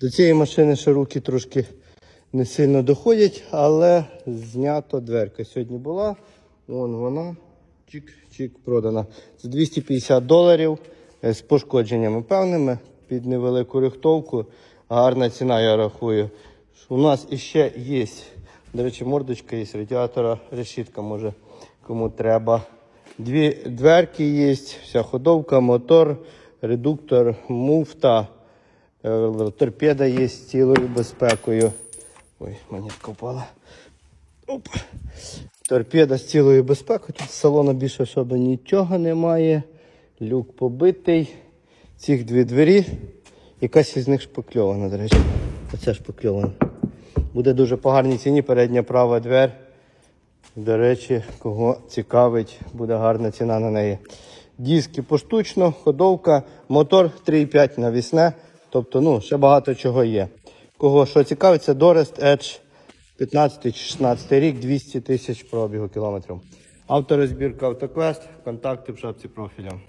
До цієї машини ще руки трошки не сильно доходять, але знято дверка. Сьогодні була, вон вона, чик-чик продана. За 250 доларів е, з пошкодженнями певними, під невелику рихтовку. Гарна ціна, я рахую. У нас іще є, до речі, мордочка є, радіатора, решітка може кому треба. Дві дверки є, вся ходовка, мотор, редуктор, муфта. Е, Торпеда є з цілою безпекою. Ой, монетка впала. Оп. Торпеда з цілою безпекою. Тут салону більше особи нічого немає. Люк побитий. Цих дві двері. Якась із них шпакльована, до речі. Оця шпакльована. Буде дуже по гарній ціні передня права двер. До речі, кого цікавить, буде гарна ціна на неї. Диски поштучно, ходовка, мотор 3,5 навісне. Тобто, ну, ще багато чого є. Кого що цікавиться, Дорест Edge 15 чи 16 рік, 200 тисяч пробігу кілометрів. Авторозбірка Автоквест, контакти в шапці профіля.